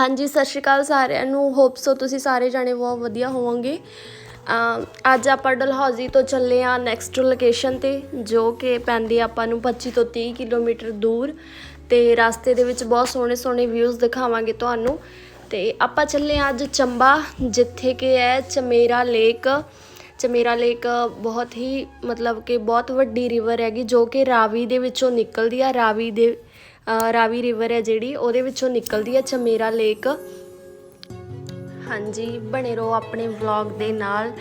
ਹਾਂਜੀ, ਸਤਿ ਸ਼੍ਰੀ ਅਕਾਲ ਸਾਰਿਆਂ ਨੂੰ। ਹੋਪ ਸੋ ਤੁਸੀਂ ਸਾਰੇ ਜਾਣੇ ਬਹੁਤ ਵਧੀਆ ਹੋਵੋਗੇ। ਅੱਜ ਆਪਾਂ ਡਲਹੌਜ਼ੀ ਤੋਂ ਚੱਲੇ ਆ ਨੈਕਸਟ ਲੋਕੇਸ਼ਨ ਤੇ, ਜੋ ਕਿ ਪੈਂਦੀ ਆਪਾਂ ਨੂੰ 25 ਤੋਂ 30 ਕਿਲੋਮੀਟਰ ਦੂਰ। ਤੇ ਰਸਤੇ ਦੇ ਵਿੱਚ ਬਹੁਤ ਸੋਹਣੇ ਸੋਹਣੇ ਵਿਊਜ਼ ਦਿਖਾਵਾਂਗੇ ਤੁਹਾਨੂੰ। ਤੇ ਆਪਾਂ ਚੱਲੇ ਆ ਅੱਜ ਚੰਬਾ, ਜਿੱਥੇ ਕਿ ਹੈ ਚਮੇਰਾ ਲੇਕ। ਚਮੇਰਾ ਲੇਕ ਬਹੁਤ ਹੀ ਮਤਲਬ ਕਿ ਬਹੁਤ ਵੱਡੀ ਰਿਵਰ ਹੈਗੀ, ਜੋ ਕਿ ਰਾਵੀ ਦੇ ਵਿੱਚੋਂ ਨਿਕਲਦੀ ਆ। ਰਾਵੀ ਦੇ ਰਾਵੀ ਰਿਵਰ ਹੈ ਜਿਹੜੀ, ਉਹਦੇ ਵਿੱਚੋਂ ਨਿਕਲਦੀ ਹੈ ਚਮੇਰਾ ਲੇਕ। ਹਾਂਜੀ, ਬਣੇ ਰਹੋ ਆਪਣੇ ਵਲੌਗ ਦੇ ਨਾਲ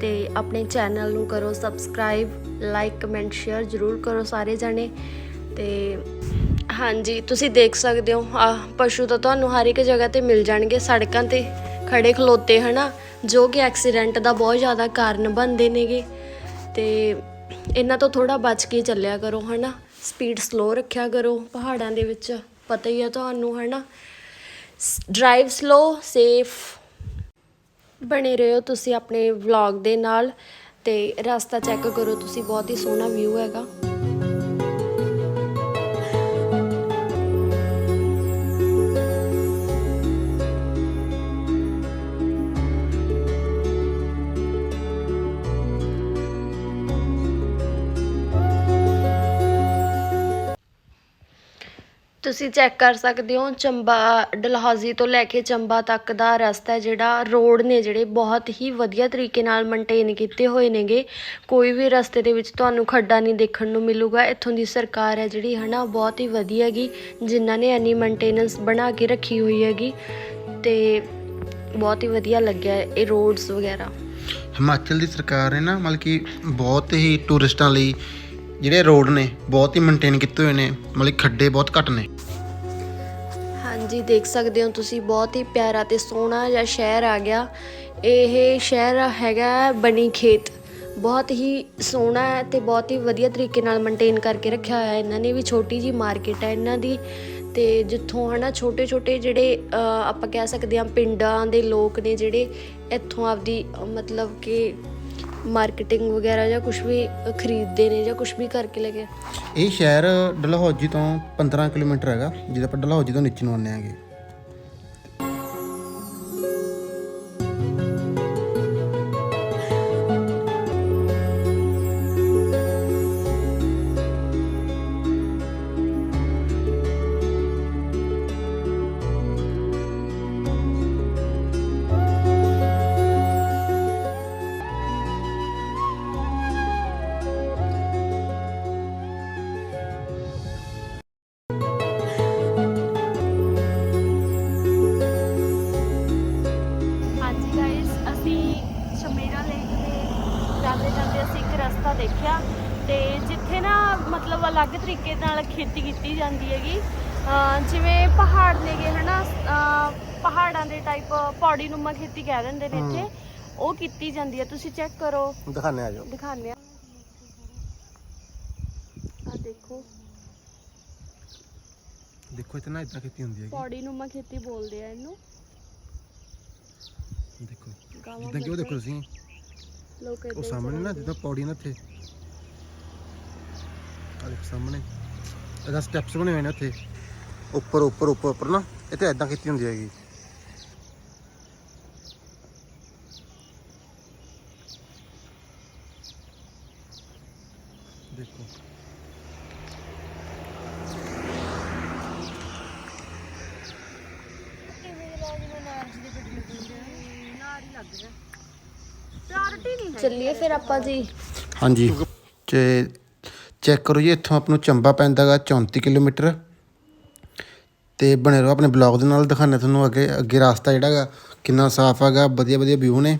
ਤੇ ਆਪਣੇ ਚੈਨਲ ਨੂੰ ਕਰੋ ਸਬਸਕ੍ਰਾਈਬ, ਲਾਈਕ, ਕਮੈਂਟ, ਸ਼ੇਅਰ ਜ਼ਰੂਰ ਕਰੋ ਸਾਰੇ ਜਣੇ। ਤੇ ਹਾਂਜੀ, ਤੁਸੀਂ ਦੇਖ ਸਕਦੇ ਹੋ ਆਹ ਪਸ਼ੂ ਤਾਂ ਤੁਹਾਨੂੰ ਹਰ ਇੱਕ ਜਗ੍ਹਾ ਤੇ ਮਿਲ ਜਾਣਗੇ, ਸੜਕਾਂ ਤੇ ਖੜੇ ਖਲੋਤੇ, ਹਨਾ? ਜੋ ਕਿ ਐਕਸੀਡੈਂਟ ਦਾ ਬਹੁਤ ਜ਼ਿਆਦਾ ਕਾਰਨ ਬਣਦੇ ਨੇਗੇ। ਤੇ ਇਹਨਾਂ ਤੋਂ ਥੋੜਾ ਬਚ ਕੇ ਚੱਲਿਆ ਕਰੋ, ਹਨਾ? ਸਪੀਡ ਸਲੋ ਰੱਖਿਆ ਕਰੋ ਪਹਾੜਾਂ ਦੇ ਵਿੱਚ, ਪਤਾ ਹੀ ਆ ਤੁਹਾਨੂੰ, ਹਨਾ? ਡਰਾਈਵ ਸਲੋ ਸੇਫ ਬਣੇ ਰਹੋ ਤੁਸੀਂ ਆਪਣੇ ਵਲੌਗ ਦੇ ਨਾਲ ਤੇ ਰਸਤਾ ਚੈੱਕ ਕਰੋ, ਤੁਸੀਂ ਬਹੁਤ ਹੀ ਸੋਹਣਾ ਵਿਊ ਹੈਗਾ। ਤੁਸੀਂ ਚੈੱਕ ਕਰ ਸਕਦੇ ਹੋ, ਚੰਬਾ, ਡਲਹੌਜ਼ੀ ਤੋਂ ਲੈ ਕੇ ਚੰਬਾ ਤੱਕ ਦਾ ਰਸਤਾ ਜਿਹੜਾ ਰੋਡ ਨੇ ਜਿਹੜੇ ਬਹੁਤ ਹੀ ਵਧੀਆ ਤਰੀਕੇ ਨਾਲ ਮੇਨਟੇਨ ਕੀਤੇ ਹੋਏ ਨੇਗੇ। ਕੋਈ ਵੀ ਰਸਤੇ ਦੇ ਵਿੱਚ ਤੁਹਾਨੂੰ ਖੱਡਾ ਨਹੀਂ ਦੇਖਣ ਨੂੰ ਮਿਲੂਗਾ। ਇੱਥੋਂ ਦੀ ਸਰਕਾਰ ਹੈ ਜਿਹੜੀ ਹਨਾ, ਬਹੁਤ ਹੀ ਵਧੀਆ ਹੈਗੀ, ਜਿਨ੍ਹਾਂ ਨੇ ਐਨੀ ਮੇਨਟੇਨੈਂਸ ਬਣਾ ਕੇ ਰੱਖੀ ਹੋਈ ਹੈਗੀ ਤੇ ਬਹੁਤ ਹੀ ਵਧੀਆ ਲੱਗਿਆ ਇਹ ਰੋਡਸ ਵਗੈਰਾ। ਹਿਮਾਚਲ ਦੀ ਸਰਕਾਰ ਨੇ ਨਾ, ਮਤਲਬ ਕਿ ਬਹੁਤ ਹੀ ਟੂਰਿਸਟਾਂ ਲਈ ਜਿਹੜੇ ਰੋਡ ਨੇ, ਬਹੁਤ ਹੀ ਮੇਨਟੇਨ ਕੀਤੇ ਹੋਏ ਨੇ, ਮਤਲਬ ਖੱਡੇ ਬਹੁਤ ਘੱਟ ਨੇ। ਹਾਂਜੀ, ਦੇਖ ਸਕਦੇ ਹੋ ਤੁਸੀਂ, ਬਹੁਤ ਹੀ ਪਿਆਰਾ ਤੇ ਸੋਹਣਾ ਜਿਹਾ ਸ਼ਹਿਰ ਆ ਗਿਆ। ਇਹ ਸ਼ਹਿਰ ਹੈਗਾ ਬਣੀ ਖੇਤ। ਬਹੁਤ ਹੀ ਸੋਹਣਾ ਹੈ ਤੇ ਬਹੁਤ ਹੀ ਵਧੀਆ ਤਰੀਕੇ ਨਾਲ ਮੇਨਟੇਨ ਕਰਕੇ ਰੱਖਿਆ ਹੋਇਆ ਹੈ। ਇਹਨਾਂ ਨੇ ਵੀ ਛੋਟੀ ਜੀ ਮਾਰਕੀਟ ਹੈ ਇਹਨਾਂ ਦੀ। ਤੇ ਜਿੱਥੋਂ ਹਨਾ ਛੋਟੇ ਛੋਟੇ ਜਿਹੜੇ ਆਪਾਂ ਕਹਿ ਸਕਦੇ ਹਾਂ ਪਿੰਡਾਂ ਦੇ ਲੋਕ ਨੇ ਜਿਹੜੇ, ਇੱਥੋਂ ਆਪਦੀ, ਮਤਲਬ ਕਿ ਮਾਰਕੀਟਿੰਗ ਵਗੈਰਾ ਜਾਂ ਕੁਝ ਵੀ ਖਰੀਦਦੇ ਨੇ ਜਾਂ ਕੁਝ ਵੀ ਕਰਕੇ ਲੈ ਕੇ ਇਹ ਸ਼ਹਿਰ ਡਲਹੌਜੀ ਤੋਂ 15 ਕਿਲੋਮੀਟਰ ਹੈਗਾ, ਜਿਹਦਾ ਆਪਾਂ ਡਲਹੌਜੀ ਤੋਂ ਨੀਚੇ ਨੂੰ ਆਉਂਦੇ ਆਂਗੇ ਮਤਲਬ ਅਲੱਗ ਤਰੀਕੇ ਨਾਲ ਖੇਤੀ ਕੀਤੀ ਜਾਂਦੀ ਹੈਗੀ। ਜਿਵੇਂ ਪਹਾੜ ਨੇਗੇ ਹਨਾ? ਪਹਾੜਾਂ ਦੇ ਟਾਈਪ ਪੌੜੀ ਨੂੰਮਾ ਖੇਤੀ ਕਹਿ ਦਿੰਦੇ ਨੇ ਇੱਥੇ। ਉਹ ਕੀਤੀ ਜਾਂਦੀ ਹੈ। ਤੁਸੀਂ ਚੈੱਕ ਕਰੋ। ਦਿਖਾਣੇ ਆ ਜਾਓ। ਦਿਖਾਉਂਦੇ ਆ। ਆ ਦੇਖੋ। ਦੇਖੋ ਇਤਨਾ ਇਦਾਂ ਖੇਤੀ ਹੁੰਦੀ ਹੈਗੀ। ਪੌੜੀ ਨੂੰਮਾ ਖੇਤੀ ਬੋਲਦੇ ਆ ਇਹਨੂੰ। ਦੇਖੋ। ਜਿੱਦਾਂ ਕਿ ਉਹ ਦੇਖੋ। ਤੁਸੀਂ। ਲੋਕ ਉਹ ਹੀ ਸਾਹਮਣੇ ਨਾ ਜਿੱਦਾਂ ਪੌੜੀ ਨਾ ਇੱਥੇ। ਆ ਦੇਖੋ ਸਾਹਮਣੇ। ਇਹਦਾ ਸਟੈਪਸ ਬਣੇ ਹੋਏ ਨੇ ਉੱਥੇ। ਉੱਪਰ ਉੱਪਰ ਉੱਪਰ ਉੱਪਰ ਨਾ। ਇੱਥੇ ਇਦਾਂ ਖੇਤੀ ਹੁੰਦੀ ਹੈਗੀ। ਦੇਖੋ। ਚੱਲੀਏ ਫਿਰ ਆਪਾਂ ਜੀ। ਹਾਂਜੀ। ਤੇ ਚੈੱਕ ਕਰੋ ਜੀ ਇੱਥੋਂ ਆਪ ਨੂੰ ਚੰਬਾ ਪੈਂਦਾਗਾ 34 ਕਿਲੋਮੀਟਰ। ਤੇ ਬਣੇ ਰਹੋ ਆਪਣੇ ਬਲੌਗ ਦੇ ਨਾਲ ਦਿਖਾਣੇ ਤੁਹਾਨੂੰ ਅੱਗੇ ਅੱਗੇ ਰਸਤਾ ਜਿਹੜਾ ਹੈਗਾ ਕਿੰਨਾ ਸਾਫ਼ ਹੈਗਾ ਵਧੀਆ ਵਧੀਆ ਵਿਊ ਨੇ।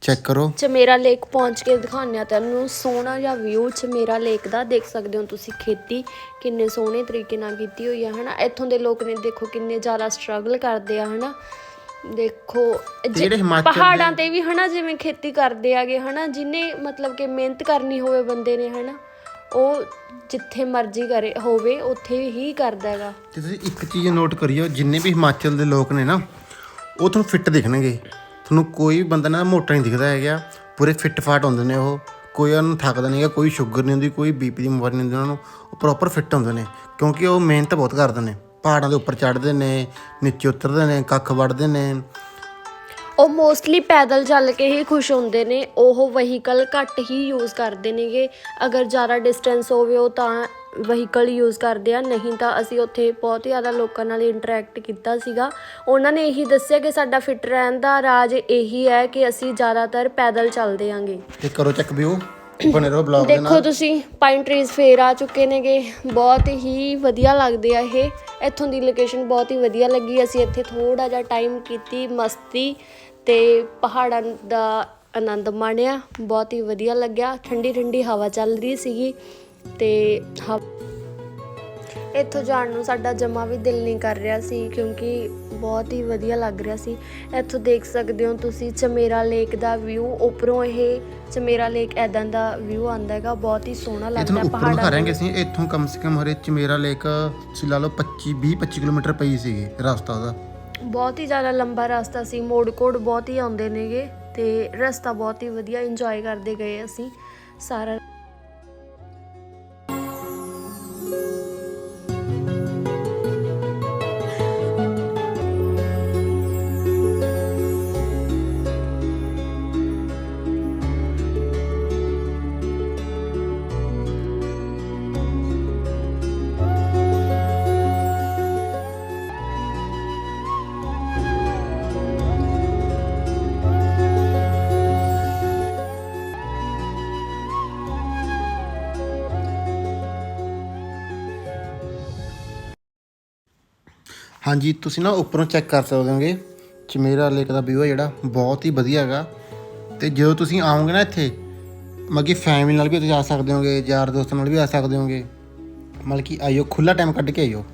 ਚੈੱਕ ਕਰੋ। ਚਮੇਰਾ ਲੇਕ ਪਹੁੰਚ ਕੇ ਦਿਖਾਉਂਦੇ ਆ ਤੈਨੂੰ ਸੋਹਣਾ ਜਿਹਾ ਵਿਊ ਚਮੇਰਾ ਲੇਕ ਦਾ ਦੇਖ ਸਕਦੇ ਹੋ ਤੁਸੀਂ ਖੇਤੀ ਕਿੰਨੇ ਸੋਹਣੇ ਤਰੀਕੇ ਨਾਲ ਕੀਤੀ ਹੋਈ ਆ ਹਨਾ? ਇੱਥੋਂ ਦੇ ਲੋਕ ਨੇ ਦੇਖੋ ਕਿੰਨੇ ਜ਼ਿਆਦਾ ਸਟਰਗਲ ਕਰਦੇ ਆ ਹਨਾ? ਦੇਖੋ ਪਹਾੜਾਂ ਤੇ ਵੀ ਹਨਾ ਜਿਵੇਂ ਖੇਤੀ ਕਰਦੇ ਆਗੇ ਹਨਾ? ਜਿਨੇ ਮਤਲਬ ਕਿ ਮਿਹਨਤ ਕਰਨੀ ਹੋਵੇ ਬੰਦੇ ਨੇ ਹਨਾ? ਉਹ ਜਿੱਥੇ ਮਰਜ਼ੀ ਕਰੇ, ਹੋਵੇ, ਉੱਥੇ ਹੀ ਕਰਦਾ ਹੈਗਾ। ਤੇ ਤੁਸੀਂ ਇੱਕ ਚੀਜ਼ ਨੋਟ ਕਰਿਓ, ਜਿੰਨੇ ਵੀ ਹਿਮਾਚਲ ਦੇ ਲੋਕ ਨੇ ਨਾ, ਉਹ ਤੁਹਾਨੂੰ ਫਿੱਟ ਦਿਖਣਗੇ। ਤੁਹਾਨੂੰ ਕੋਈ ਬੰਦਾ ਨਾ ਮੋਟਾ ਨਹੀਂ ਦਿਖਦਾ ਹੈਗਾ। ਪੂਰੇ ਫਿੱਟ ਫਾਟ ਹੁੰਦੇ ਨੇ ਉਹ। ਕੋਈ ਉਹਨਾਂ ਨੂੰ ਥੱਕਦਾ ਨਹੀਂ ਹੈਗਾ, ਕੋਈ ਸ਼ੂਗਰ ਨਹੀਂ ਹੁੰਦੀ, ਕੋਈ ਬੀਪੀ ਦੀ ਬਿਮਾਰੀ ਨਹੀਂ ਹੁੰਦੀ ਉਹਨਾਂ ਨੂੰ। ਉਹ ਪ੍ਰੋਪਰ ਫਿੱਟ ਹੁੰਦੇ ਨੇ, ਕਿਉਂਕਿ ਉਹ ਮਿਹਨਤ ਬਹੁਤ ਕਰਦੇ ਨੇ। ਪਹਾੜਾਂ ਦੇ ਉੱਪਰ ਚੜ੍ਹਦੇ ਨੇ, ਨੀਚੇ ਉਤਰਦੇ ਨੇ, ਕੱਖ ਵੜਦੇ ਨੇ। ਉਹ ਮੋਸਟਲੀ ਪੈਦਲ ਚੱਲ ਕੇ ਹੀ ਖੁਸ਼ ਹੁੰਦੇ ਨੇ, ਉਹ ਵਹੀਕਲ ਘੱਟ ਹੀ ਯੂਜ਼ ਕਰਦੇ ਨੇਗੇ। ਅਗਰ ਜ਼ਿਆਦਾ ਡਿਸਟੈਂਸ ਹੋਵੇ ਉਹ ਤਾਂ ਵਹੀਕਲ ਯੂਜ਼ ਕਰਦੇ ਆ, ਨਹੀਂ ਤਾਂ ਅਸੀਂ ਉੱਥੇ ਬਹੁਤ ਹੀ ਜ਼ਿਆਦਾ ਲੋਕਾਂ ਨਾਲ ਇੰਟਰੈਕਟ ਕੀਤਾ ਸੀਗਾ। ਉਹਨਾਂ ਨੇ ਇਹੀ ਦੱਸਿਆ ਕਿ ਸਾਡਾ ਫਿਟ ਰਹਿਣ ਦਾ ਰਾਜ ਇਹੀ ਹੈ ਕਿ ਅਸੀਂ ਜ਼ਿਆਦਾਤਰ ਪੈਦਲ ਚੱਲਦੇ ਆਂਗੇ। ਤੇ ਕਰੋ ਚੱਕ ਵਿਊ ਬਣੇ ਰਹੋ ਬਲੌਗ ਦੇ ਦੇਖੋ ਨਾਲ। ਤੁਸੀਂ ਪਾਈਨ ਟਰੀਜ਼ ਫੇਰ ਆ ਚੁੱਕੇ ਨੇਗੇ। ਬਹੁਤ ਹੀ ਵਧੀਆ ਲੱਗਦੇ ਆ ਇਹ। ਇੱਥੋਂ ਦੀ ਲੋਕੇਸ਼ਨ ਬਹੁਤ ਹੀ ਵਧੀਆ ਲੱਗੀ। ਅਸੀਂ ਇੱਥੇ ਥੋੜਾ ਜਿਹਾ ਟਾਈਮ ਕੀਤੀ ਮਸਤੀ ਤੇ ਪਹਾੜਾਂ ਦਾ ਆਨੰਦ ਮਾਣਿਆ। ਬਹੁਤ ਹੀ ਵਧੀਆ ਲੱਗਿਆ। ਠੰਡੀ ਠੰਡੀ ਹਵਾ ਚੱਲ ਰਹੀ ਸੀਗੀ ਤੇ ਹ- ਇੱਥੋਂ ਜਾਣ ਨੂੰ ਸਾਡਾ ਜਮਾ ਵੀ ਦਿਲ ਨਹੀਂ ਕਰ ਰਿਹਾ ਸੀ ਕਿਉਂਕਿ ਬਹੁਤ ਹੀ ਵਧੀਆ ਲੱਗ ਰਿਹਾ ਸੀ। ਇੱਥੋਂ ਦੇਖ ਸਕਦੇ ਹੋ ਤੁਸੀਂ ਚਮੇਰਾ ਲੇਕ ਦਾ ਵਿਊ ਉੱਪਰੋਂ ਇਹ ਚਮੇਰਾ ਲੇਕ ਐਦਾਂ ਦਾ ਵਿਊ ਆਂਦਾ ਹੈਗਾ। ਬਹੁਤ ਹੀ ਸੋਹਣਾ ਲੱਗਦਾ ਹੈ ਉੱਪਰੋਂ ਪਹਾੜਾਂ ਦਿਖਾ ਰਹੇ ਅਸੀਂ। ਇੱਥੋਂ ਕਮ ਸੇ ਕਮ ਹਰੇ ਚਮੇਰਾ ਲੇਕ ਤੁਸੀਂ ਲਾ ਲਓ 25 20 25 ਕਿਲੋਮੀਟਰ ਪਈ ਸੀਗੀ ਰਸਤਾ ਉਹਦਾ। ਬਹੁਤ ਹੀ ਜ਼ਿਆਦਾ ਲੰਬਾ ਰਸਤਾ ਸੀ। ਮੋੜ ਕੋੜ ਬਹੁਤ ਹੀ ਆਉਂਦੇ ਨੇਗੇ ਤੇ ਰਸਤਾ ਬਹੁਤ ਹੀ ਵਧੀਆ ਇੰਜੋਏ ਕਰਦੇ ਗਏ ਅਸੀਂ। ਸਾਰਾ ਹਾਂਜੀ, ਤੁਸੀਂ ਨਾ ਉੱਪਰੋਂ ਚੈੱਕ ਕਰ ਸਕਦੇ ਹੋਗੇ ਚਮੇਰਾ ਲੇਕ ਦਾ ਵਿਊ ਹੈ ਜਿਹੜਾ, ਬਹੁਤ ਹੀ ਵਧੀਆ ਹੈਗਾ। ਤੇ ਜਦੋਂ ਤੁਸੀਂ ਆਓਗੇ ਨਾ ਇੱਥੇ, ਮਤਲਬ ਕਿ ਫੈਮਿਲੀ ਨਾਲ ਵੀ ਤੁਸੀਂ ਆ ਸਕਦੇ ਹੋਗੇ, ਯਾਰ ਦੋਸਤਾਂ ਨਾਲ ਵੀ ਆ ਸਕਦੇ ਹੋਗੇ। ਮਤਲਬ ਕਿ ਆਇਓ ਖੁੱਲਾ ਟਾਈਮ ਕੱਢ ਕੇ ਆਇਓ।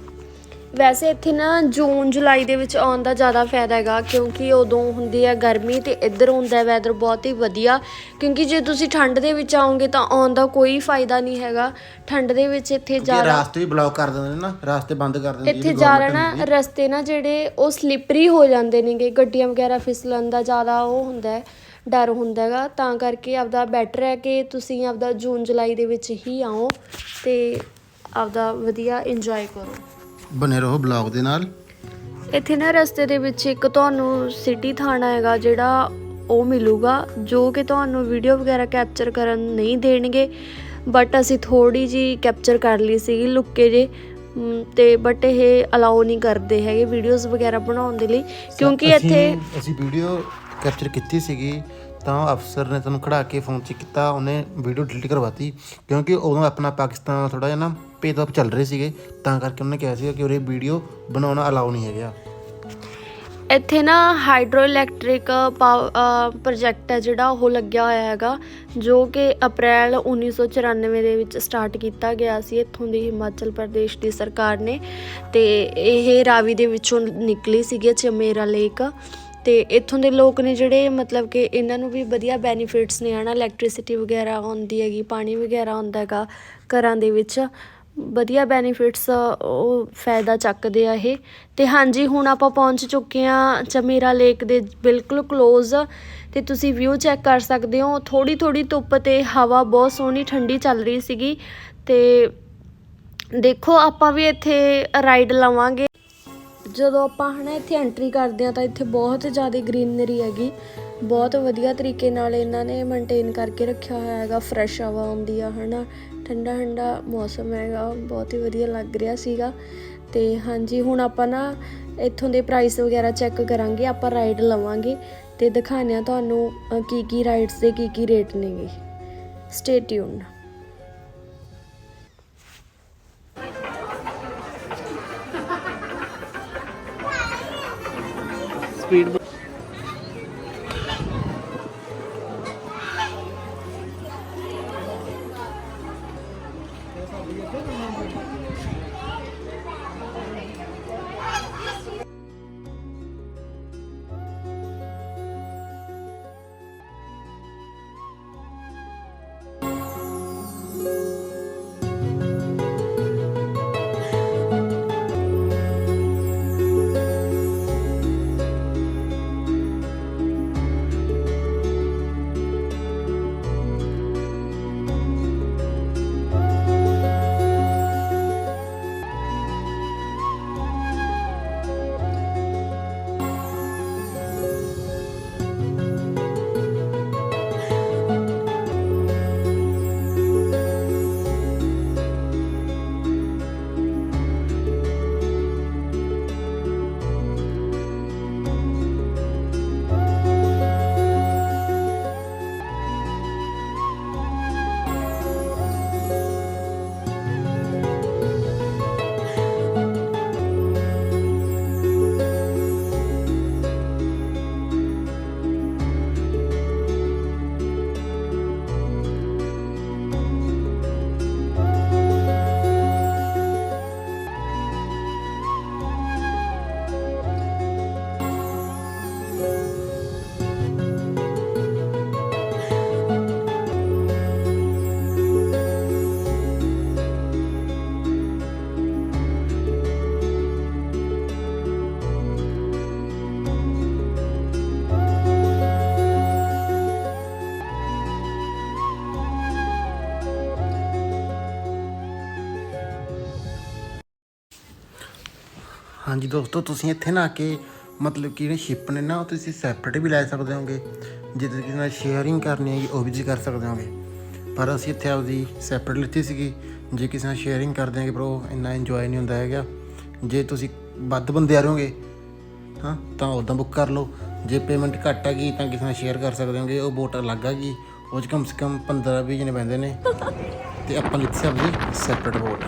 ਵੈਸੇ ਇੱਥੇ ਨਾ ਜੂਨ ਜੁਲਾਈ ਦੇ ਵਿੱਚ ਆਉਣ ਦਾ ਜ਼ਿਆਦਾ ਫਾਇਦਾ ਹੈਗਾ ਕਿਉਂਕਿ ਉਦੋਂ ਹੁੰਦੀ ਹੈ ਗਰਮੀ ਤੇ ਇੱਧਰ ਹੁੰਦਾ ਹੈ ਵੈਦਰ ਬਹੁਤ ਹੀ ਵਧੀਆ ਕਿਉਂਕਿ ਜੇ ਤੁਸੀਂ ਠੰਡ ਦੇ ਵਿੱਚ ਆਓਗੇ ਤਾਂ ਆਉਣ ਦਾ ਕੋਈ ਫਾਇਦਾ ਨਹੀਂ ਹੈਗਾ। ਠੰਡ ਦੇ ਵਿੱਚ ਇੱਥੇ ਜ਼ਿਆਦਾ ਰਾਸਤੇ ਵੀ ਬਲੌਕ ਕਰ ਦਿੰਦੇ ਨੇ ਨਾ ਰਾਸਤੇ ਬੰਦ ਕਰ ਦਿੰਦੇ ਇੱਥੇ ਜ਼ਿਆਦਾ ਨਾ ਰਸਤੇ ਨਾ ਜਿਹੜੇ ਉਹ ਸਲਿਪਰੀ ਹੋ ਜਾਂਦੇ ਨੇਗੇ ਗੱਡੀਆਂ ਵਗੈਰਾ ਫਿਸਲਣ ਦਾ ਜ਼ਿਆਦਾ ਉਹ ਹੁੰਦਾ ਹੈ ਡਰ ਹੁੰਦਾ ਹੈਗਾ ਤਾਂ ਕਰਕੇ ਆਪਦਾ ਬੈਟਰ ਹੈ ਕਿ ਤੁਸੀਂ ਆਪਦਾ ਜੂਨ ਜੁਲਾਈ ਦੇ ਵਿੱਚ ਹੀ ਆਓ ਤੇ ਆਪਦਾ ਵਧੀਆ ਇੰਜੋਏ ਕਰੋ। ਬਨੇ ਰਹੋ ਬਲੌਗ ਦੇ ਨਾਲ। ਇੱਥੇ ਨਾ ਰਸਤੇ ਦੇ ਵਿੱਚ ਇੱਕ ਤੁਹਾਨੂੰ ਸਿਟੀ ਥਾਣਾ ਹੈਗਾ ਜਿਹੜਾ ਉਹ ਮਿਲੂਗਾ ਜੋ ਕਿ ਤੁਹਾਨੂੰ ਵੀਡੀਓ ਵਗੈਰਾ ਕੈਪਚਰ ਕਰਨ ਨਹੀਂ ਦੇਣਗੇ ਬਟ ਅਸੀਂ ਥੋੜੀ ਜੀ ਕੈਪਚਰ ਕਰ ਲਈ ਸੀਗੀ ਲੁੱਕੇ ਜੇ ਤੇ ਬਟ ਇਹ ਅਲਾਉ ਨਹੀਂ ਕਰਦੇ ਹੈਗੇ ਵੀਡੀਓਜ਼ ਵਗੈਰਾ ਬਣਾਉਣ ਦੇ ਲਈ ਕਿਉਂਕਿ ਇੱਥੇ ਅਸੀਂ ਵੀਡੀਓ ਕੈਪਚਰ ਕੀਤੀ ਸੀਗੀ ਤਾਂ ਅਫਸਰ ਨੇ ਤੁਹਾਨੂੰ ਖੜਾ ਕੇ ਫੋਨ 'ਚ ਕੀਤਾ, ਉਹਨੇ ਵੀਡੀਓ ਡਿਲੀਟ ਕਰਵਾਤੀ, ਕਿਉਂਕਿ ਉਦੋਂ ਆਪਣਾ ਪਾਕਿਸਤਾਨ ਨਾਲ ਥੋੜਾ ਜਿਹਾ ਨਾ ਭੇਦਭਾਵ ਚੱਲ ਰਹੇ ਸੀਗੇ, ਤਾਂ ਕਰਕੇ ਉਹਨੇ ਕਿਹਾ ਸੀ ਕਿ ਉਰੇ ਵੀਡੀਓ ਬਣਾਉਣਾ ਅਲਾਉ ਨਹੀਂ ਹੈਗਾ। ਇੱਥੇ ਨਾ ਹਾਈਡਰੋ ਇਲੈਕਟ੍ਰਿਕ ਪ੍ਰੋਜੈਕਟ ਹੈ ਜਿਹੜਾ, ਉਹ ਲੱਗਿਆ ਹੋਇਆ ਹੈਗਾ, ਜੋ ਕਿ ਅਪ੍ਰੈਲ 1994 ਦੇ ਵਿੱਚ ਸਟਾਰਟ ਕੀਤਾ ਗਿਆ ਸੀ, ਇੱਥੋਂ ਦੀ ਹਿਮਾਚਲ ਪ੍ਰਦੇਸ਼ ਦੀ ਸਰਕਾਰ ਨੇ, ਤੇ ਇਹ ਰਾਵੀ ਦੇ ਵਿੱਚੋਂ ਨਿਕਲੀ ਸੀਗੀ ਚਮੇਰਾ ਲੇਕ। ਤੇ ਇੱਥੋਂ ਦੇ ਲੋਕ ਨੇ ਜਿਹੜੇ ਮਤਲਬ ਕਿ ਇਹਨਾਂ ਨੂੰ ਵੀ ਵਧੀਆ ਬੈਨੀਫਿਟਸ ਨੇ, ਹਨਾ ਇਲੈਕਟ੍ਰਿਸਿਟੀ ਵਗੈਰਾ ਆਉਂਦੀ ਹੈਗੀ, ਪਾਣੀ ਵਗੈਰਾ ਆਉਂਦਾ ਹੈਗਾ ਘਰਾਂ ਦੇ ਵਿੱਚ, ਵਧੀਆ ਬੈਨੀਫਿਟਸ ਉਹ ਫਾਇਦਾ ਚੱਕਦੇ ਆ ਇਹ। ਤੇ ਹਾਂਜੀ, ਹੁਣ ਆਪਾਂ ਪਹੁੰਚ ਚੁੱਕੇ ਆ ਚਮੇਰਾ ਲੇਕ ਦੇ ਬਿਲਕੁਲ ক্লোਜ਼ ਤੇ ਤੁਸੀਂ ਵਿਊ ਚੈੱਕ ਕਰ ਸਕਦੇ ਹੋ ਥੋੜੀ ਥੋੜੀ ਧੁੱਪ ਤੇ ਹਵਾ ਬਹੁਤ ਸੋਹਣੀ ਠੰਡੀ ਚੱਲ ਰਹੀ ਸੀਗੀ ਤੇ ਦੇਖੋ ਆਪਾਂ ਵੀ ਇੱਥੇ ਰਾਈਡ ਲਵਾਂਗੇ। ਜਦੋਂ ਆਪਾਂ ਹਨਾ ਇੱਥੇ ਐਂਟਰੀ ਕਰਦੇ ਆ ਤਾਂ ਇੱਥੇ ਬਹੁਤ ਜ਼ਿਆਦਾ ਗ੍ਰੀਨਰੀ ਹੈਗੀ। ਬਹੁਤ ਵਧੀਆ ਤਰੀਕੇ ਨਾਲ ਇਹਨਾਂ ਨੇ ਮੇਨਟੇਨ ਕਰਕੇ ਰੱਖਿਆ ਹੋਇਆ ਹੈਗਾ। ਫਰੈਸ਼ ਹਵਾ ਆਉਂਦੀ ਆ ਹਨਾ। ਠੰਡਾ ਠੰਡਾ ਮੌਸਮ ਹੈਗਾ। ਬਹੁਤ ਹੀ ਵਧੀਆ ਲੱਗ ਰਿਹਾ ਸੀਗਾ। ਤੇ ਹਾਂਜੀ, ਹੁਣ ਆਪਾਂ ਨਾ ਇੱਥੋਂ ਦੇ ਪ੍ਰਾਈਸ ਵਗੈਰਾ ਚੈੱਕ ਕਰਾਂਗੇ। ਆਪਾਂ ਰਾਈਡ ਲਵਾਂਗੇ। ਤੇ ਦਿਖਾਉਂਦੇ ਆ ਤੁਹਾਨੂੰ ਕੀ ਕੀ ਰਾਈਡਸ ਦੇ ਕੀ ਕੀ ਰੇਟ ਨੇਗੇ। ਸਟੇ ਟਿਊਨ സ്പീഡ് ਹਾਂਜੀ ਦੋਸਤੋ, ਤੁਸੀਂ ਇੱਥੇ ਨਾ ਆ ਕੇ ਮਤਲਬ ਕਿ ਜਿਹੜੇ ਸ਼ਿਪ ਨੇ ਨਾ, ਉਹ ਤੁਸੀਂ ਸੈਪਰੇਟ ਵੀ ਲੈ ਸਕਦੇ ਹੋਗੇ। ਜੇ ਤੁਸੀਂ ਕਿਸੇ ਨਾਲ ਸ਼ੇਅਰਿੰਗ ਕਰਨੀ ਹੈਗੀ, ਉਹ ਵੀ ਤੁਸੀਂ ਕਰ ਸਕਦੇ ਹੋਗੇ। ਪਰ ਅਸੀਂ ਇੱਥੇ ਆਪਦੀ ਸੈਪਰੇਟ ਲਿੱਤੀ ਸੀਗੀ। ਜੇ ਕਿਸੇ ਨਾਲ ਸ਼ੇਅਰਿੰਗ ਕਰਦੇ ਹਾਂਗੇ, ਪਰ ਉਹ ਇੰਨਾ ਇੰਜੋਏ ਨਹੀਂ ਹੁੰਦਾ ਹੈਗਾ। ਜੇ ਤੁਸੀਂ ਵੱਧ ਬੰਦੇ ਆ ਰਹੋਗੇ ਹਾਂ, ਤਾਂ ਉਦਾਂ ਬੁੱਕ ਕਰ ਲਓ। ਜੇ ਪੇਮੈਂਟ ਘੱਟ ਹੈਗੀ, ਤਾਂ ਕਿਸੇ ਨਾਲ ਸ਼ੇਅਰ ਕਰ ਸਕਦੇ ਹੋਗੇ। ਉਹ ਬੋਟ ਅਲੱਗ ਹੈਗੀ। ਉਹ 'ਚ ਕਮ ਸੇ ਕਮ 15 20 ਜਣੇ ਬੈਂਦੇ ਨੇ। ਤੇ ਆਪਾਂ ਲਿੱਤੀ ਸੀ ਆਪਦੀ ਸੈਪਰੇਟ ਬੋਟ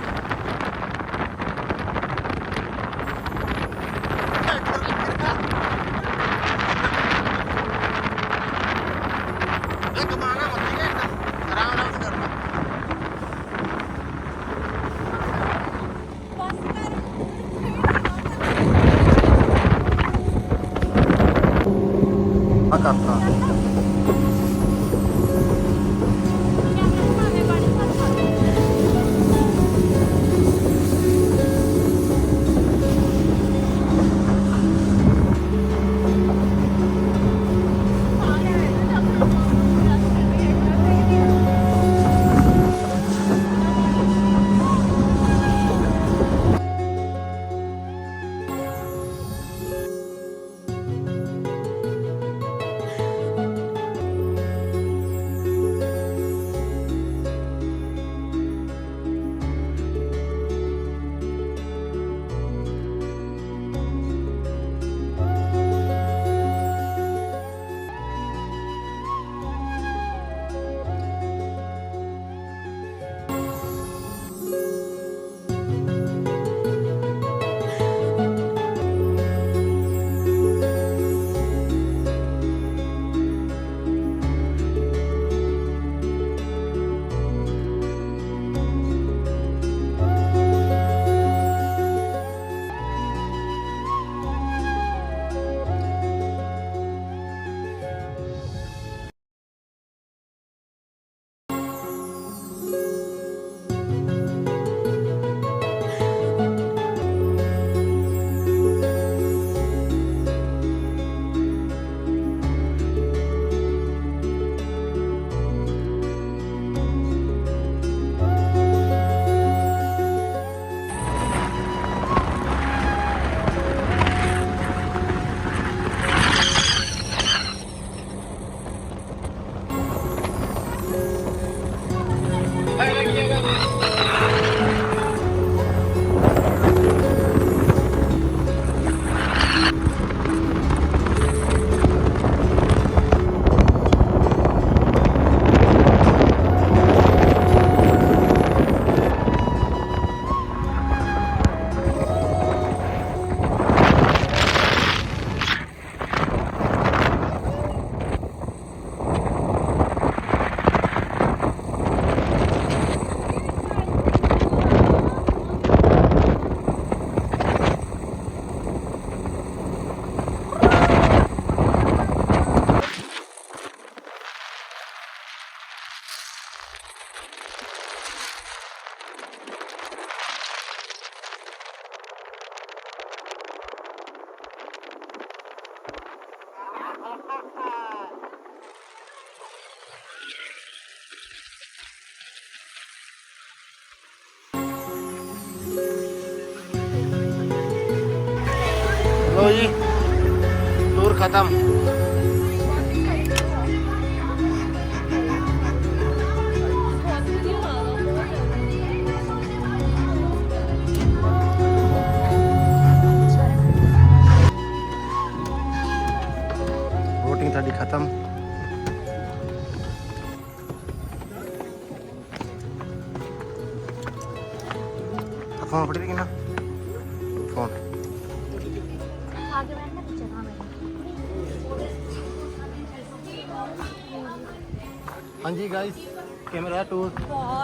ਖਤਮ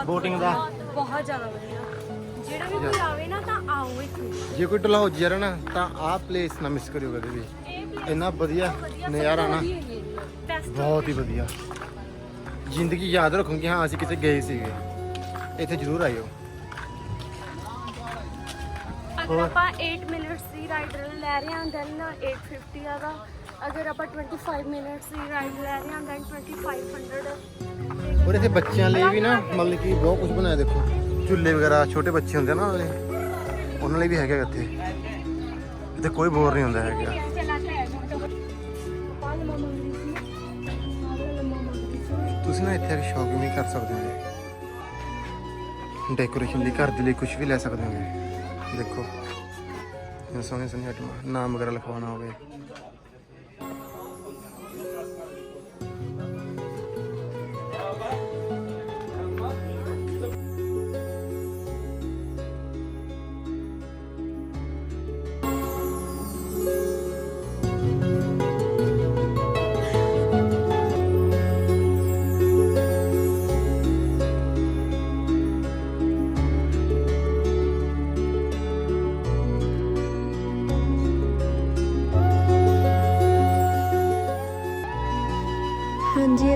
ਬਹੁਤ Boating ਦਾ। ਬਹੁਤ- ਬਹੁਤ ਜ਼ਿਆਦਾ ਵਧੀਆ। ਜਿਹੜਾ ਵੀ ਕੋਈ ਆਵੇ ਨਾ ਤਾਂ ਆਓ ਇੱਥੇ। ਜੇ ਕੋਈ ਢਲਾਓ ਜਰਾ ਨਾ ਤਾਂ ਆਹ ਪਲੇਸ ਨਾ ਮਿਸ ਕਰਿਓ ਕਦੇ ਵੀ। ਇੰਨਾ ਵਧੀਆ ਨਜ਼ਾਰਾ ਨਾ। ਬੈਸਟ ਬਹੁਤ ਹੀ ਵਧੀਆ। ਜ਼ਿੰਦਗੀ ਯਾਦ ਰੱਖੂੰਗੀ ਹਾਂ ਅਸੀਂ ਕਿਤੇ ਗਏ ਸੀਗੇ। ਇੱਥੇ ਜ਼ਰੂਰ ਆਇਓ। ਅਗਰ ਆਪਾਂ 8 ਮਿੰਟਸ ਦੀ ਰਾਈਡ ਲੈ ਰਹੇ ਹਾਂ ਦੈਨ 850 ਆ ਦਾ ਅਗਰ ਆਪਾਂ 25 ਮਿੰਟਸ ਦੀ ਰਾਈਡ ਲੈ ਰਹੇ ਹਾਂ ਦੈਨ 2500 ਔਰ ਇੱਥੇ ਬੱਚਿਆਂ ਲਈ ਵੀ ਨਾ ਮਤਲਬ ਕਿ ਬਹੁਤ ਕੁਝ ਬਣਾਇਆ ਦੇਖੋ। ਝੂਲੇ ਵਗੈਰਾ, ਛੋਟੇ ਬੱਚੇ ਹੁੰਦੇ ਨਾ ਉਹਦੇ। ਉਹਨਾਂ ਲਈ ਵੀ ਹੈਗਾ ਇੱਥੇ। ਇੱਥੇ ਕੋਈ ਬੋਰ ਨਹੀਂ ਹੁੰਦਾ ਹੈਗਾ। ਤੁਸੀਂ ਨਾ ਇੱਥੇ ਆ ਕੇ ਸ਼ਾਪਿੰਗ ਵੀ ਕਰ ਸਕਦੇ ਹੋ ਡੈਕੋਰੇਸ਼ਨ ਲਈ ਘਰ ਦੇ ਲਈ ਕੁਝ ਵੀ ਲੈ ਸਕਦੇ ਹੋ ਦੇਖੋ। ਇਹ ਸੋਹਣੇ ਸੋਹਣੇ ਆਈਟਮਾਂ ਨਾਮ ਵਗੈਰਾ ਲਿਖਵਾਉਣਾ ਹੋਵੇ।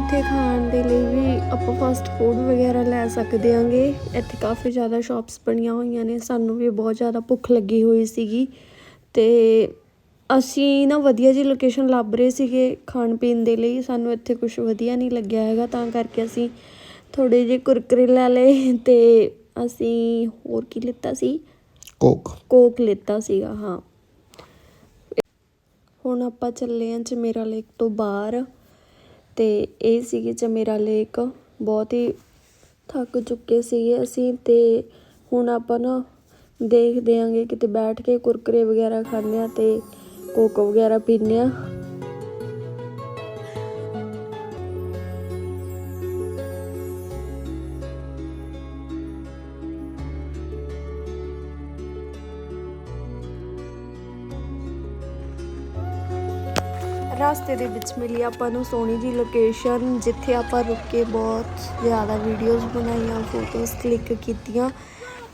ਇੱਥੇ ਖਾਣ ਦੇ ਲਈ ਵੀ ਆਪਾਂ ਫਾਸਟ ਫੂਡ ਵਗੈਰਾ ਲੈ ਸਕਦੇ ਆਂਗੇ। ਇੱਥੇ ਕਾਫੀ ਜ਼ਿਆਦਾ ਸ਼ਾਪਸ ਬਣੀਆਂ ਹੋਈਆਂ ਨੇ। ਸਾਨੂੰ ਵੀ ਬਹੁਤ ਜ਼ਿਆਦਾ ਭੁੱਖ ਲੱਗੀ ਹੋਈ ਸੀਗੀ। ਤੇ ਅਸੀਂ ਨਾ ਵਧੀਆ ਜੀ ਲੋਕੇਸ਼ਨ ਲੱਭ ਰਹੇ ਸੀਗੇ ਖਾਣ ਪੀਣ ਦੇ ਲਈ। ਸਾਨੂੰ ਇੱਥੇ ਕੁਝ ਵਧੀਆ ਨਹੀਂ ਲੱਗਿਆ ਹੈਗਾ ਤਾਂ ਕਰਕੇ ਅਸੀਂ ਥੋੜੇ ਜਿਹੇ ਕੁਰਕਰੇ ਲੈ ਲਏ ਤੇ ਅਸੀਂ ਹੋਰ ਕੀ ਲਿੱਤਾ ਸੀ? ਕੋਕ। ਕੋਕ ਲਿੱਤਾ ਸੀਗਾ ਹਾਂ। ਹੁਣ ਆਪਾਂ ਚੱਲੇ ਆਂ ਚਮੇਰਾ ਲੇਕ ਤੋਂ ਬਾਹਰ। ਅਤੇ ਇਹ ਸੀਗੀ ਚਮੇਰਾ ਲੇਕ ਬਹੁਤ ਹੀ ਥੱਕ ਚੁੱਕੇ ਸੀਗੇ ਅਸੀਂ ਅਤੇ ਹੁਣ ਆਪਾਂ ਨਾ ਦੇਖਦੇ ਆਂਗੇ ਕਿਤੇ ਬੈਠ ਕੇ ਕੁਰਕਰੇ ਵਗੈਰਾ ਖਾਂਦੇ ਹਾਂ ਅਤੇ ਕੋਕ ਵਗੈਰਾ ਪੀਂਦੇ ਹਾਂ ਰਸਤੇ ਦੇ ਵਿੱਚ ਮਿਲੀ ਆਪਾਂ ਨੂੰ ਸੋਹਣੀ ਜੀ ਲੋਕੇਸ਼ਨ ਜਿੱਥੇ ਆਪਾਂ ਰੁਕ ਕੇ ਬਹੁਤ ਜ਼ਿਆਦਾ ਵੀਡੀਓਜ਼ ਬਣਾਈਆਂ ਫੋਟੋਜ਼ ਕਲਿੱਕ ਕੀਤੀਆਂ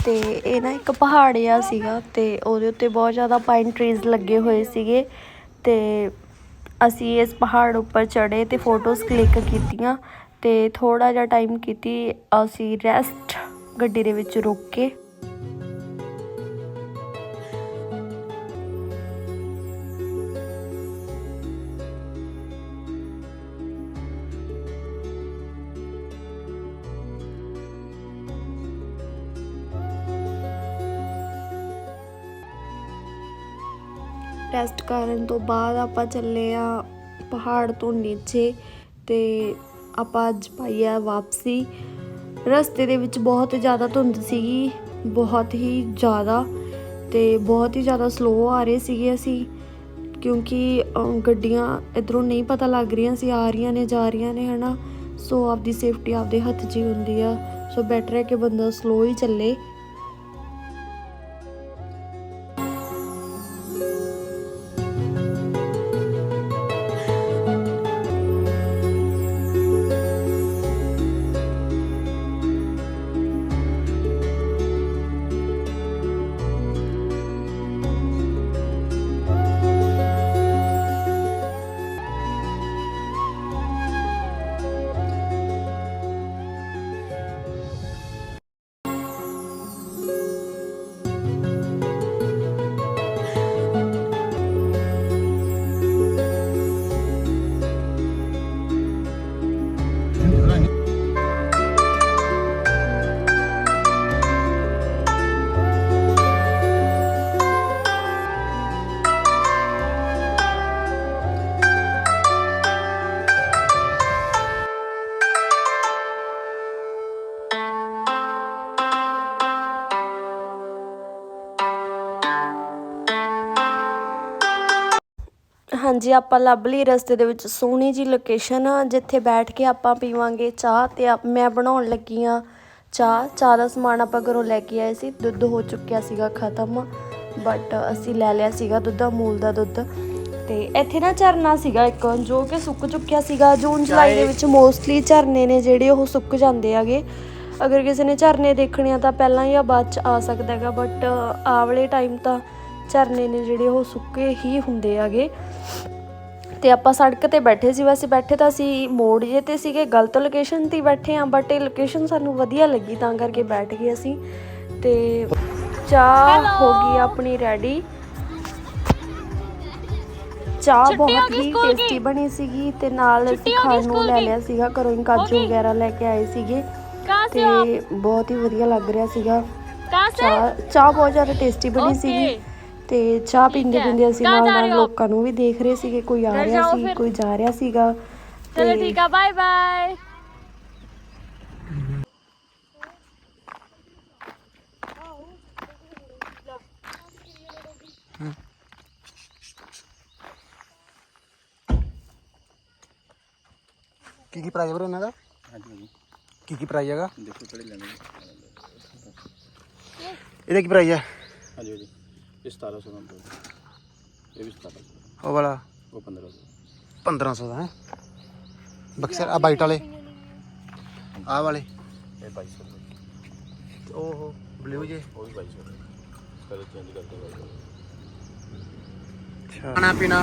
ਤੇ ਇਹ ਨਾ ਇੱਕ ਪਹਾੜ ਜਿਹਾ ਸੀਗਾ ਤੇ ਉਹਦੇ ਉੱਤੇ ਬਹੁਤ ਜ਼ਿਆਦਾ ਪਾਈਨ ਟਰੀਜ਼ ਲੱਗੇ ਹੋਏ ਸੀਗੇ ਤੇ ਅਸੀਂ ਇਸ ਪਹਾੜ ਉੱਪਰ ਚੜ੍ਹੇ ਤੇ ਫੋਟੋਜ਼ ਕਲਿੱਕ ਕੀਤੀਆਂ ਤੇ ਥੋੜਾ ਜਿਹਾ ਟਾਈਮ ਕੀਤੀ ਅਸੀਂ ਰੈਸਟ ਗੱਡੀ ਦੇ ਵਿੱਚ ਰੁਕ ਕੇ ਰੈਸਟ ਕਰਨ ਤੋਂ ਬਾਅਦ ਆਪਾਂ ਚੱਲੇ ਆ ਪਹਾੜ ਤੋਂ ਨੀਚੇ ਤੇ ਆਪਾਂ ਅੱਜ ਪਾਈ ਆ ਵਾਪਸੀ। ਰਸਤੇ ਦੇ ਵਿੱਚ ਬਹੁਤ ਜ਼ਿਆਦਾ ਧੁੰਦ ਸੀਗੀ, ਬਹੁਤ ਹੀ ਜ਼ਿਆਦਾ ਤੇ ਬਹੁਤ ਹੀ ਜ਼ਿਆਦਾ ਸਲੋ ਆ ਰਹੇ ਸੀਗੇ ਅਸੀਂ ਕਿਉਂਕਿ ਗੱਡੀਆਂ ਇਧਰੋਂ ਨਹੀਂ ਪਤਾ ਲੱਗ ਰਹੀਆਂ ਸੀ, ਆ ਰਹੀਆਂ ਨੇ, ਜਾ ਰਹੀਆਂ ਨੇ, ਹਨਾ। ਸੋ ਆਪਦੀ ਸੇਫਟੀ ਆਪਦੇ ਹੱਥ 'ਚ ਹੀ ਹੁੰਦੀ ਆ। ਸੋ ਬੈਟਰ ਹੈ ਕਿ ਬੰਦਾ ਸਲੋ ਹੀ ਚੱਲੇ। ਹਾਂਜੀ ਆਪਾਂ ਲੱਭ ਲਈ ਰਸਤੇ ਦੇ ਵਿੱਚ ਸੋਹਣੀ ਜੀ ਲੋਕੇਸ਼ਨ ਜਿੱਥੇ ਬੈਠ ਕੇ ਆਪਾਂ ਪੀਵਾਂਗੇ ਚਾਹ ਤੇ ਮੈਂ ਬਣਾਉਣ ਲੱਗੀ ਆ ਚਾਹ। ਚਾਹ ਦਾ ਸਮਾਨ ਆਪਾਂ ਘਰੋਂ ਲੈ ਕੇ ਆਏ ਸੀ ਦੁੱਧ ਹੋ ਚੁੱਕਿਆ ਸੀਗਾ ਖਤਮ ਬਟ ਅਸੀਂ ਲੈ ਲਿਆ ਸੀਗਾ ਦੁੱਧ ਅਮੂਲ ਦਾ ਦੁੱਧ। ਤੇ ਇੱਥੇ ਨਾ ਝਰਨਾ ਸੀਗਾ ਇੱਕ ਜੋ ਕਿ ਸੁੱਕ ਚੁੱਕਿਆ ਸੀਗਾ। ਜੂਨ ਜੁਲਾਈ ਦੇ ਵਿੱਚ ਮੋਸਟਲੀ ਝਰਨੇ ਨੇ ਜਿਹੜੇ ਉਹ ਸੁੱਕ ਜਾਂਦੇ ਆਗੇ ਅਗਰ ਕਿਸੇ ਨੇ ਝਰਨੇ ਦੇਖਣੇ ਆ ਤਾਂ ਪਹਿਲਾਂ ਜਾਂ ਬਾਅਦ ਚ ਆ ਸਕਦਾ ਹੈਗਾ ਬਟ ਆਵਲੇ ਟਾਈਮ ਤਾਂ ਝਰਨੇ ਨੇ ਜਿਹੜੇ ਉਹ ਸੁੱਕੇ ਹੀ ਹੁੰਦੇ ਆਗੇ ਤੇ ਆਪਾਂ ਸੜਕ ਤੇ ਬੈਠੇ ਸੀ ਵੈਸੇ ਬੈਠੇ ਤਾਂ ਅਸੀਂ ਮੋੜ ਜੇ ਤੇ ਸੀਗੇ ਗਲਤ ਲੋਕੇਸ਼ਨ ਤੇ ਬੈਠੇ ਆ ਬਟ ਇਹ ਲੋਕੇਸ਼ਨ ਸਾਨੂੰ ਵਧੀਆ ਲੱਗੀ ਤਾਂ ਕਰਕੇ ਬੈਠ ਗਏ ਅਸੀਂ। ਤੇ ਚਾਹ ਹੋ ਗਈ ਆਪਣੀ ਰੈਡੀ ਚਾਹ ਬਹੁਤ ਹੀ ਟੇਸਟੀ ਬਣੀ ਸੀਗੀ ਤੇ ਨਾਲ ਅਸੀਂ ਖਾਣ ਨੂੰ ਲੈ ਲਿਆ ਸੀਗਾ ਘਰੋਂ ਹੀ ਕਾਜੂ ਵਗੈਰਾ ਲੈ ਕੇ ਆਏ ਸੀਗੇ। ਤੇ ਬਹੁਤ ਹੀ ਵਧੀਆ ਲੱਗ ਰਿਹਾ ਸੀਗਾ। ਚਾਹ ਚਾਹ ਬਹੁਤ ਜ਼ਿਆਦਾ ਟੇਸਟੀ ਬਣੀ ਸੀਗੀ। ਤੇ ਚਾਹ ਪੀਂਦੇ ਪੀਂਦੇ ਅਸੀਂ ਨਾਲ ਨਾਲ ਲੋਕਾਂ ਨੂੰ ਵੀ ਦੇਖ ਰਹੇ ਸੀਗੇ ਕੋਈ ਆ ਰਿਹਾ ਸੀ ਕੋਈ ਜਾ ਰਿਹਾ ਸੀਗਾ ਚਲੋ ਠੀਕ ਆ ਬਾਏ ਬਾਏ। ਕੀ ਕੀ ਪ੍ਰਾਈਸ ਵੀਰ ਇਹਨਾਂ ਦਾ? ਹਾਂਜੀ ਕੀ ਕੀ ਪ੍ਰਾਈਸ ਹੈਗਾ? ਦੇਖੋ ਕਿਹੜੇ ਲੈਣੇ ਇਹਦਾ ਕੀ ਪ੍ਰਾਈਸ ਹੈ ਹਾਂਜੀ ਜੀ ਇਹ 1700 ਦਾ। ਇਹ ਵੀ 1700 ਉਹ ਵਾਲਾ? ਉਹ 1500 1500 ਦਾ। ਹੈ? ਬਕਸਰ ਆ ਬਾਈਟ ਵਾਲੇ। ਆਹ ਵਾਲੇ। ਇਹ 2200 ਦਾ। ਓਹੋ ਬਲੂ ਜੇ। ਉਹ ਵੀ 2200 ਦਾ। ਕਲਰ ਚੇਂਜ ਕਰਦੇ ਭਾਜੀ ਖਾਣਾ ਪੀਣਾ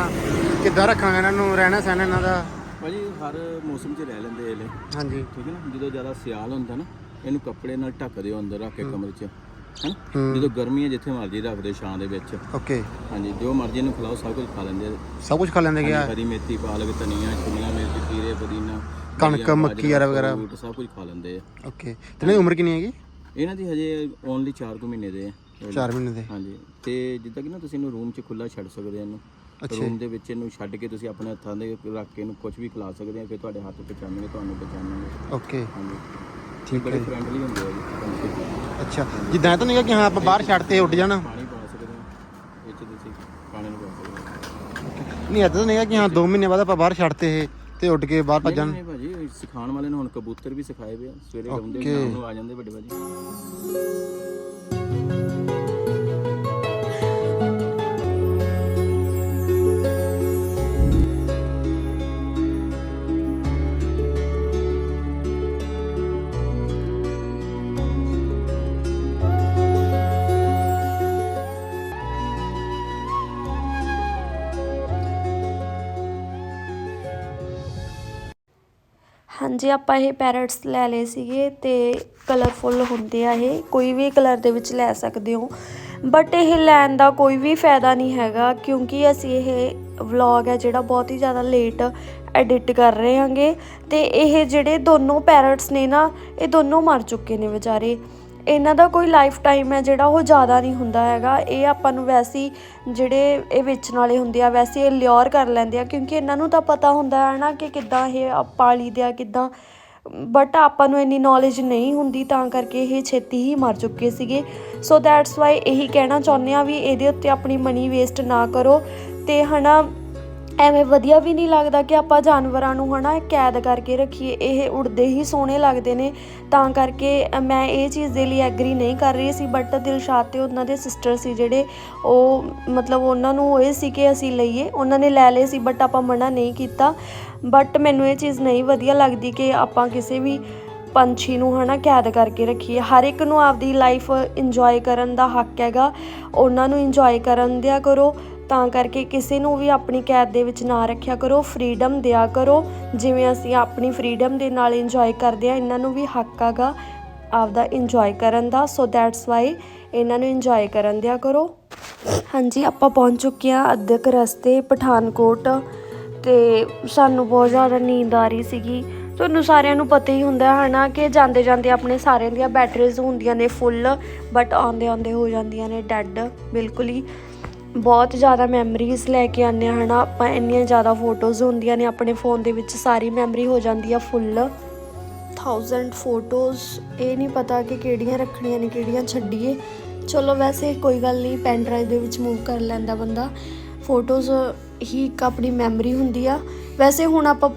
ਕਿੱਦਾਂ ਰੱਖਾਂਗੇ ਇਹਨਾਂ ਨੂੰ? ਰਹਿਣਾ ਸਹਿਣਾ ਇਹਨਾਂ ਦਾ? ਭਾਜੀ ਹਰ ਮੌਸਮ 'ਚ ਰਹਿ ਲੈਂਦੇ ਇਹਲੇ ਹਾਂਜੀ। ਠੀਕ ਹੈ ਨਾ? ਜਦੋਂ ਜ਼ਿਆਦਾ ਸਿਆਲ ਹੁੰਦਾ ਨਾ ਇਹਨੂੰ ਕੱਪੜੇ ਨਾਲ ਢੱਕ ਦਿਓ ਅੰਦਰ ਰੱਖ ਕੇ ਕਮਰੇ 'ਚ। ਹੂੰ। ਜਦੋਂ ਗਰਮੀ ਹੈ ਜਿੱਥੇ ਮਰਜ਼ੀ ਰੱਖ ਦਿਓ ਛਾਂ ਦੇ ਵਿੱਚ। ਓਕੇ। ਹਾਂਜੀ ਜੋ ਮਰਜ਼ੀ ਇਹਨੂੰ ਖਿਲਾਓ ਸਭ ਕੁਝ ਖਾ ਲੈਂਦੇ ਆ। ਸਭ ਕੁਝ ਖਾ ਲੈਂਦੇ ਗਿਆ ਹਰੀ ਮੇਥੀ ਪਾਲਕ ਧਨੀਆ ਸ਼ਿਮਲਾ ਮਿਰਚ ਖੀਰੇ ਪੁਦੀਨਾ ਕਣਕ, ਮੱਕੀ ਬਾਜਰਾ, ਵਗੈਰਾ। ਫਰੂਟ, ਸਭ ਕੁਝ ਖਾ ਲੈਂਦੇ ਆ। ਓਕੇ। ਤੇ ਇਹਨਾਂ ਦੀ ਉਮਰ ਕਿੰਨੀ ਹੈਗੀ? ਇਹਨਾਂ ਦੀ ਹਜੇ ਓਨਲੀ 4 ਕੁ ਮਹੀਨੇ ਦੇ ਆ। 4 ਮਹੀਨੇ ਦੇ। ਹਾਂਜੀ। ਤੇ ਜਿੱਦਾਂ ਕਿ ਨਾ ਤੁਸੀਂ ਇਹਨੂੰ ਰੂਮ 'ਚ ਖੁੱਲਾ ਛੱਡ ਸਕਦੇ ਇਹਨੂੰ। ਰੂਮ ਦੇ ਵਿੱਚ ਇਹਨੂੰ ਛੱਡ ਕੇ ਤੁਸੀਂ ਆਪਣੇ ਹੱਥਾਂ ਦੇ ਰੱਖ ਕੇ ਇਹਨੂੰ ਕੁਝ ਵੀ ਖਿਲਾ ਸਕਦੇ ਆ ਫਿਰ ਤੁਹਾਡੇ ਹੱਥ ਪਛਾਣਨਗੇ ਤੁਹਾਨੂੰ ਪਛਾਣਨਗੇ ਓਕੇ। ਹਾਂਜੀ। ਠੀਕ ਬੜੇ ਫਰੈਂਡਲੀ ਹੁੰਦੇ ਆ ਜੀ ਪੰਛੀ। ਅੱਛਾ। ਜਿੱਦਾਂ ਇਹ ਤਾਂ ਨਹੀਂ ਹੈਗਾ ਕਿ ਹਾਂ ਆਪਾਂ ਬਾਹਰ ਛੱਡਤੇ ਉੱਡ ਜਾਣਾ। ਪਾਣੀ ਪਾ ਸਕਦੇ ਆ ਇਹ 'ਚ ਤੁਸੀਂ ਪਾਣੀ ਨੂੰ ਪਾ ਸਕਦੇ ਆ ਨਹੀਂ ਇਦਾਂ ਤਾਂ ਨਹੀਂ ਹੈਗਾ ਕਿ ਹਾਂ 2 ਮਹੀਨੇ ਬਾਅਦ ਆਪਾਂ ਬਾਹਰ ਛੱਡਤੇ ਇਹ ਤੇ ਉੱਡ ਕੇ ਬਾਹਰ ਭੱਜਣ। ਨਹੀਂ ਭਾਜੀ ਇਹ ਸਿਖਾਉਣ ਵਾਲੇ ਨੇ ਹੁਣ ਕਬੂਤਰ ਵੀ ਸਿਖਾਏ ਵੇ ਆ। ਸਵੇਰੇ ਗਾਉਂਦੇ Okay. ਸ਼ਾਮ ਨੂੰ ਆ ਜਾਂਦੇ ਵੱਡੇ ਭਾਜੀ। ਜੇ ਆਪਾਂ ਇਹ ਪੈਰਟਸ ਲੈ ਲਏ ਸੀਗੇ ਤੇ ਕਲਰਫੁੱਲ ਹੁੰਦੇ ਆ ਇਹ। ਕੋਈ ਵੀ ਕਲਰ ਦੇ ਵਿੱਚ ਲੈ ਸਕਦੇ ਹੋ। ਬਟ ਇਹ ਲੈਣ ਦਾ ਕੋਈ ਵੀ ਫਾਇਦਾ ਨਹੀਂ ਹੈਗਾ ਕਿਉਂਕਿ ਅਸੀਂ ਇਹ ਵਲੌਗ ਹੈ ਜਿਹੜਾ ਬਹੁਤ ਹੀ ਜ਼ਿਆਦਾ ਲੇਟ ਐਡਿਟ ਕਰ ਰਹੇ ਹਾਂਗੇ ਤੇ ਇਹ ਜਿਹੜੇ ਦੋਨੋਂ ਪੈਰਟਸ ਨੇ ਨਾ, ਇਹ ਦੋਨੋਂ ਮਰ ਚੁੱਕੇ ਨੇ ਵਿਚਾਰੇ। ਇਹਨਾਂ ਦਾ ਕੋਈ ਲਾਈਫ ਟਾਈਮ ਹੈ, ਜਿਹੜਾ ਉਹ ਜ਼ਿਆਦਾ ਨਹੀਂ ਹੁੰਦਾ ਹੈਗਾ। ਇਹ ਆਪਾਂ ਨੂੰ ਵੈਸੇ ਹੀ ਜਿਹੜੇ ਇਹ ਵੇਚਣ ਵਾਲੇ ਹੁੰਦੇ ਆ, ਵੈਸੇ ਇਹ ਲਿਓਰ ਕਰ ਲੈਂਦੇ ਆ, ਕਿਉਂਕਿ ਇਹਨਾਂ ਨੂੰ ਤਾਂ ਪਤਾ ਹੁੰਦਾ ਹੈ ਨਾ ਕਿ ਕਿੱਦਾਂ ਇਹ ਪਾਲੀ ਦੇ ਆ, ਕਿੱਦਾਂ। ਬਟ ਆਪਾਂ ਨੂੰ ਇੰਨੀ ਨੌਲੇਜ ਨਹੀਂ ਹੁੰਦੀ, ਤਾਂ ਕਰਕੇ ਇਹ ਛੇਤੀ ਹੀ ਮਰ ਚੁੱਕੇ ਸੀਗੇ। ਸੋ ਦੈਟਸ ਵਾਈ ਇਹੀ ਕਹਿਣਾ ਚਾਹੁੰਦੇ ਆ ਵੀ ਇਹਦੇ ਉੱਤੇ ਆਪਣੀ ਮਨੀ ਵੇਸਟ ਨਾ ਕਰੋ। ਤੇ ਹਨਾ ਐਵੇਂ ਵਧੀਆ ਵੀ ਨਹੀਂ ਲੱਗਦਾ ਕਿ ਆਪਾਂ ਜਾਨਵਰਾਂ ਨੂੰ ਹਨਾ ਕੈਦ ਕਰਕੇ ਰੱਖੀਏ, ਇਹ ਉੜਦੇ ਹੀ ਸੋਹਣੇ ਲੱਗਦੇ ਨੇ। ਤਾਂ ਕਰਕੇ ਮੈਂ ਇਹ ਚੀਜ਼ ਦੇ ਲਈ ਐਗਰੀ ਨਹੀਂ ਕਰ ਰਹੀ ਸੀ ਬਟ ਦਿਲਸ਼ਾਦ ਤੇ ਉਹਨਾਂ ਦੇ ਸਿਸਟਰ ਸੀ ਜਿਹੜੇ, ਉਹ ਮਤਲਬ ਉਹਨਾਂ ਨੂੰ ਹੋਏ ਸੀ ਕਿ ਅਸੀਂ ਲਈਏ, ਉਹਨਾਂ ਨੇ ਲੈ ਲਏ ਸੀ ਬਟ ਆਪਾਂ ਮਨਾ ਨਹੀਂ ਕੀਤਾ। ਬਟ ਮੈਨੂੰ ਇਹ ਚੀਜ਼ ਨਹੀਂ ਵਧੀਆ ਲੱਗਦੀ ਕਿ ਆਪਾਂ ਕਿਸੇ ਵੀ ਪੰਛੀ ਨੂੰ ਹਨਾ ਕੈਦ ਕਰਕੇ ਰੱਖੀਏ। ਹਰ ਇੱਕ ਨੂੰ ਆਪਦੀ ਲਾਈਫ ਇੰਜੋਏ ਕਰਨ ਦਾ ਹੱਕ ਹੈਗਾ, ਉਹਨਾਂ ਨੂੰ ਇੰਜੋਏ ਕਰਨ ਦਿਆ ਕਰੋ। ਤਾਂ ਕਰਕੇ ਕਿਸੇ ਨੂੰ ਵੀ ਆਪਣੀ ਕੈਦ ਦੇ ਵਿੱਚ ਨਾ ਰੱਖਿਆ ਕਰੋ ਫ੍ਰੀडम ਦਿਆ ਕਰੋ। ਜਿਵੇਂ ਅਸੀਂ ਆਪਣੀ ਫ੍ਰੀडम ਦੇ ਨਾਲ ਇੰਜੋਏ ਕਰਦੇ ਆ ਇਹਨਾਂ ਨੂੰ ਵੀ ਹੱਕ ਆਗਾ ਆਪਦਾ ਇੰਜੋਏ ਕਰਨ ਦਾ। ਸੋ ਦੈਟਸ ਵਾਈ ਇਹਨਾਂ ਨੂੰ ਇੰਜੋਏ ਕਰਨ ਦਿਆ ਕਰੋ। ਹਾਂਜੀ, ਆਪਾਂ ਪਹੁੰਚ ਚੁੱਕੇ ਆ ਅੱਧਕ ਰਸਤੇ, ਪਠਾਨਕੋਟ ਤੇ ਸਾਨੂੰ ਬਹੁਤ ਜ਼ਿਆਦਾ ਨੀਂਦ ਆ ਰਹੀ ਸੀਗੀ। ਤੁਹਾਨੂੰ ਸਾਰਿਆਂ ਨੂੰ ਪਤਾ ਹੀ ਹੁੰਦਾ ਹੈ ਨਾ ਕਿ ਜਾਂਦੇ ਜਾਂਦੇ ਆਪਣੇ ਸਾਰਿਆਂ ਦੀਆਂ ਬੈਟਰੀਜ਼ ਹੁੰਦੀਆਂ ਨੇ ਫੁੱਲ ਬਟ ਆਉਂਦੇ ਆਉਂਦੇ ਹੋ ਜਾਂਦੀਆਂ ਨੇ ਡੈੱਡ ਬਿਲਕੁਲ ਹੀ। ਬਹੁਤ ਜ਼ਿਆਦਾ ਮੈਮਰੀਜ਼ ਲੈ ਕੇ ਆਉਂਦੇ ਹਾਂ, ਹਨਾ? ਆਪਾਂ ਇੰਨੀਆਂ ਜ਼ਿਆਦਾ ਫੋਟੋਜ਼ ਹੁੰਦੀਆਂ ਨੇ, ਆਪਣੇ ਫੋਨ ਦੇ ਵਿੱਚ ਸਾਰੀ ਮੈਮਰੀ ਹੋ ਜਾਂਦੀ ਆ ਫੁੱਲ 1000 ਫੋਟੋਜ਼ ਇਹ ਨਹੀਂ ਪਤਾ ਕਿ ਕਿਹੜੀਆਂ ਰੱਖਣੀਆਂ ਨੇ, ਕਿਹੜੀਆਂ ਛੱਡੀਏ। ਚਲੋ ਵੈਸੇ ਕੋਈ ਗੱਲ ਨਹੀਂ ਪੈਨ ਡਰਾਈਵ ਦੇ ਵਿੱਚ ਮੂਵ ਕਰ ਲੈਂਦਾ ਬੰਦਾ। ਫੋਟੋਜ਼ ਹੀ ਇੱਕ ਆਪਣੀ ਮੈਮਰੀ ਹੁੰਦੀ ਆ। ਵੈਸੇ ਹੁਣ ਆਪਾਂ